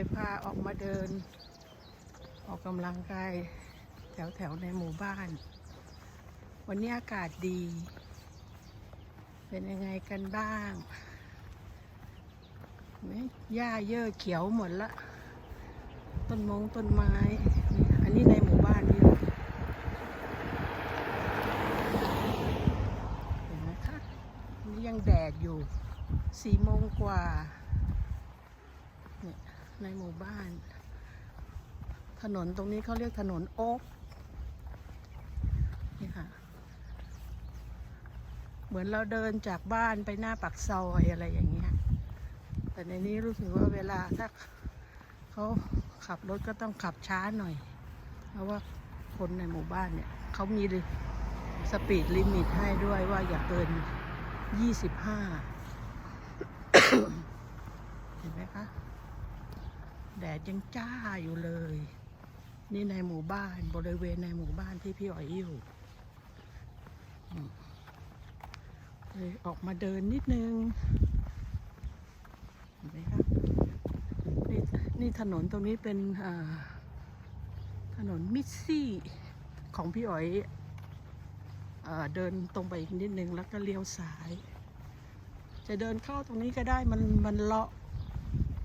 ยพาออกมาเดิน ออกกำลังกายแถวแถวๆในหมู่บ้าน วันนี้อากาศดี เป็นยังไงกันบ้างเห็นไหมหญ้าเยอะเขียวหมดละ ต้นมงต้นไม้ อันนี้ในหมู่บ้านนี่เห็นไหมคะนี่ยังแดดอยู่สี่โมงกว่าเนี่ย ในหมู่บ้าน ถนนตรงนี้เขาเรียกถนนโอ๊กนี่ค่ะ เหมือนเราเดินจากบ้านไปหน้าปากซอยอะไรอย่างเงี้ย แต่ในนี้รู้สึกว่าเวลาถ้าเขาขับรถก็ต้องขับช้าหน่อย เพราะว่าคนในหมู่บ้านเนี่ยเขามีสปีดลิมิตให้ด้วยว่าอย่าเกิน 25 เห็นไหมคะ แดดยังจ้าอยู่เลย นี่ในหมู่บ้านบริเวณในหมู่บ้านที่พี่อ๋อยอยู่เลยออกมาเดินนิดนึงเห็นไหมคะนี่นี่ถนนตรงนี้เป็นถนนมิสซี่ของพี่อ๋อยอเดินตรงไปอีกนิดนึงแล้วก็เลี้ยวซ้าย จะเดินเข้าตรงนี้ก็ได้มันมันเลาะ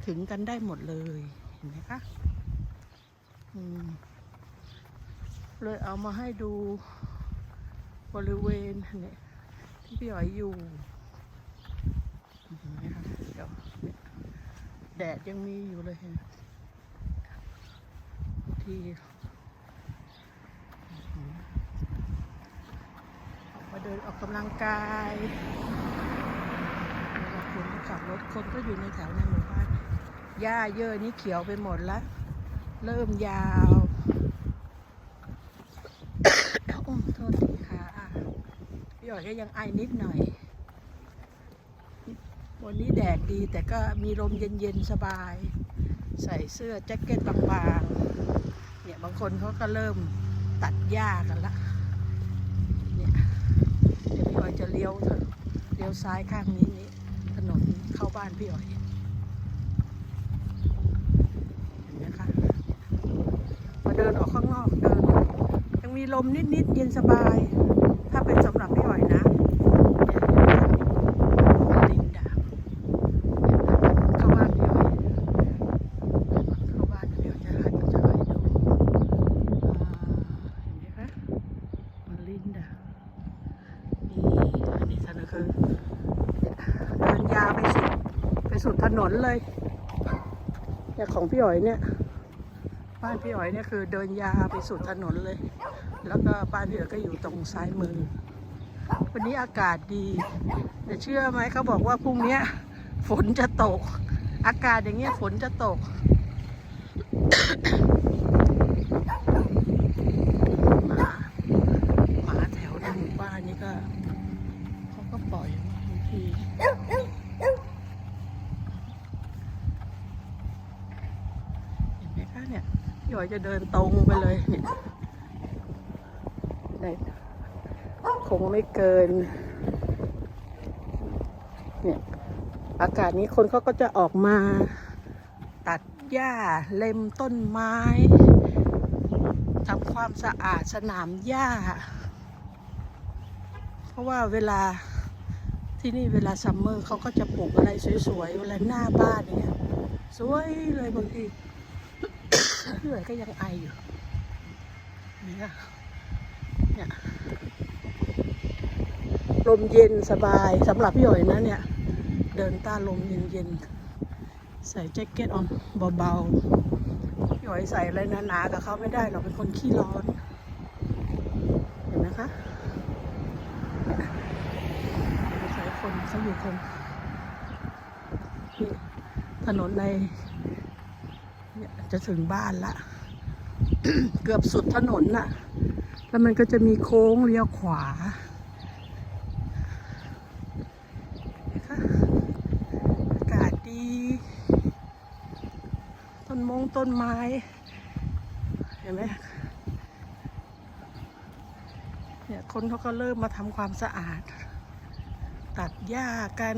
ถึงกันได้หมดเลย ห็นไหมคะเลยเอามาให้ดูบริเวณเนี่ยที่พี่อ๋อยอยู่เห็นไหมคะเดี๋ยวแดดยังมีอยู่เลยเห็นไหมางทีออกมาเดินออกกำลังกายเวลาคนขับรถคนก็อยู่ในแถวในหมู่บ้าน หญ้าเยอะนี่เขียวไปหมดแล้วเริ่มยาวโอ้โทษทีค่ะพี่หอยก็ยังไอนิดหน่อย วันนี้แดดดีแต่ก็มีลมเย็นๆสบาย ใส่เสื้อแจ็คเก็ตบางๆ เนี่ยบางคนเขาก็เริ่มตัดหญ้ากันละ เนี่ยเดี๋ยวพี่อ๋อยจะเลี้ยวเถอะเลี้ยวซ้ายข้างนี้นี่ถนนเข้าบ้านพี่อ๋อย เห็นไหมคะ มาเดิ นออกข้างนอกเดิน ยังมีลมนิดๆเย็นสบาย ถ้าเป็นสำหรับพี่อ๋อยนะเนี่ยลินดาเข้าบ้านเรื่อยเข้าบ้านเรื่อยจะหันจากนี้ดูเห็นไหมคะมาลินดาอันนี้ถนนเนี่ยเดินยาวไปสุดไปสุดถนนเลยเนี่ยของพี่อ๋อยเนี่ย บ้านพี่อ๋อยเนี่ยคือเดินยาวไปสุดถนนเลย แล้วก็บ้านพี่อ๋อยก็อยู่ตรงซ้ายมือ วันนี้อากาศดีแต่เชื่อไหมเขาบอกว่าพรุ่งนี้ฝนจะตก อากาศอย่างเงี้ยฝนจะตกมาหมาแถวในหมู่บ้านนี่ก็เขาก็ปล่อยบางทีเห็นไหมคะเนี่ ยอยจะเดินตรงไปเลยเนี่ยได้คงไม่เกิน เนี่ย อากาศนี้คนเขาก็จะออกมา ตัดหญ้าเล็มต้นไม้ทำความสะอาดสนามหญ้า เพราะว่าเวลาที่นี่เวลาซัมเมอร์เขาก็จะปลูกอะไรสวยๆเวลาหน้าบ้านเงี้ยสวยเลยบางที เพี่หวยก็ยังไออยู่เนี่ยเนี่ยลมเย็นสบายสำหรับพี่หอยนะเนี่ย เดินต้านลมเย็นๆ ใส่แจ็คเก็ตออนเบาๆ พี่หอยใส่อะไรหนาๆกับเขาไม่ได้หรอกเป็นคนขี้ร้อน เห็นไหมคะใส่คนเขาอยู่คนถนนในเนี่ย จะถึงบ้านละ เกือบสุดถนนน่ะ แล้วมันก็จะมีโค้งเลี้ยวขวาอากาศดี ต้นมงต้นไม้ เห็นไหมเนี่ยคนเขาก็เริ่มมาทำความสะอาด ตัดหญ้ากัน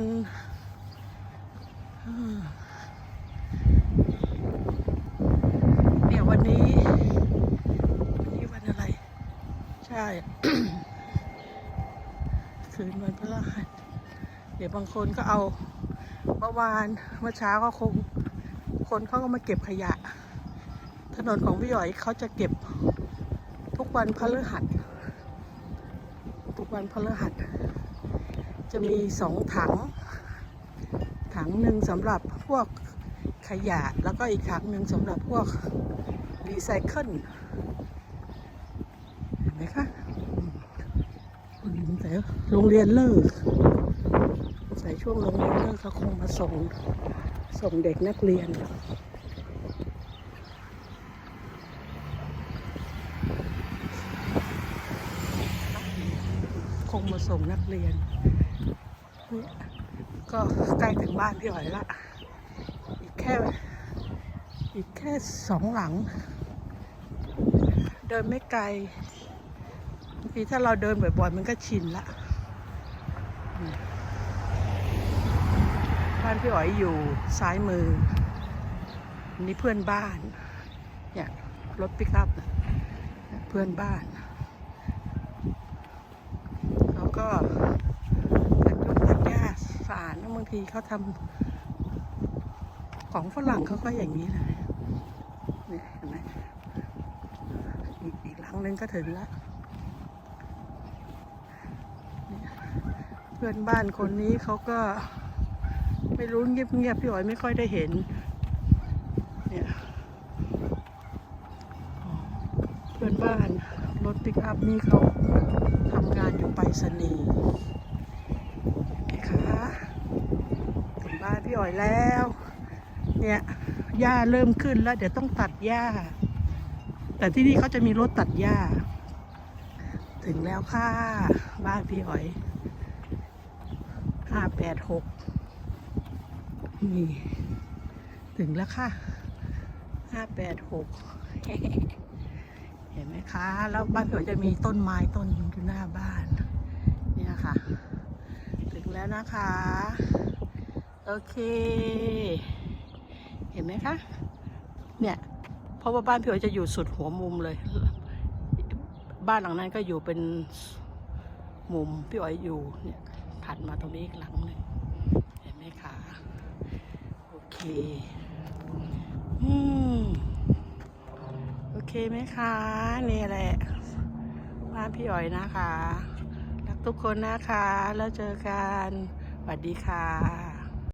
อืม วันนี้วันนี้วันอะไร ใช่ คืนวันพฤหัสเดี๋ยวบางคนก็เอาเมื่อวานเมื่อเช้าก็คง คนเขาก็มาเก็บขยะ ถนนของพี่หยอยเขาจะเก็บทุกวันพฤหัสทุกวันพฤหัส จะมีสองถัง ถังหนึ่งสำหรับพวก ขยะ แล้วก็อีกถังหนึ่งสำหรับพวกรีไซเคิลเห็นไหมคะอืมแต่โรงเรียนเลิกใส่ช่วงโรงเรียนเลิกเขาคงมาส่งส่งเด็กนักเรียนคงมาส่งนักเรียน ก็ใกล้ถึงบ้านพี่หอยละ แค่อีกแค่สองหลัง เดินไม่ไกลบางทีถ้าเราเดินบ่อยๆ มันก็ชินละบ้านพี่อ๋อยอยู่ซ้ายมืออันนี่เพื่อนบ้าน เนี่ยรถปิกอัพเพื่อนบ้าน เขาก็ตัดยกตัดหญ้าสาดบางทีเขาทำ ของฝรั่งเขาก็อย่างนี้เลยนี่เห็นไหมอีกอีกหลังนึงก็ถึงแล้วเพื่อนบ้านคนนี้เขาก็ไม่รู้เงียบๆพี่อ๋อยไม่ค่อยได้เห็น เนี่ยเพื่อนบ้านรถปิกอัพนี่เขาทำงานอยู่ไปรษณีไหมคะถึงบ้านพี่อ๋อยแล้ว เนี่ยหญ้าเริ่มขึ้นแล้ว เดี๋ยวต้องตัดหญ้า แต่ที่นี่เขาจะมีรถตัดหญ้า ถึงแล้วค่ะ บ้านพี่อ๋อยห้าแปดหกนี่ ถึงแล้วค่ะห้าแปดหกเห็นไหมคะ แล้วบ้านพี่อ๋อยจะมีต้นไม้ต้นอยู่หน้าบ้าน เนี่ยค่ะ ถึงแล้วนะคะ โอเค เห็นไหมคะ เนี่ยเพราะว่าบ้านพี่อ๋อยจะอยู่สุดหัวมุมเลย บ้านหลังนั้นก็อยู่เป็นมุมพี่อ๋อยอยู่เนี่ยถัดมาตรงนี้อีกหลังหนึ่งเห็นไหมคะโอเคอืมโอเคไหมคะนี่แหละบ้านพี่อ๋อยนะคะ รักทุกคนนะคะ แล้วเจอกันสวัสดีค่ะ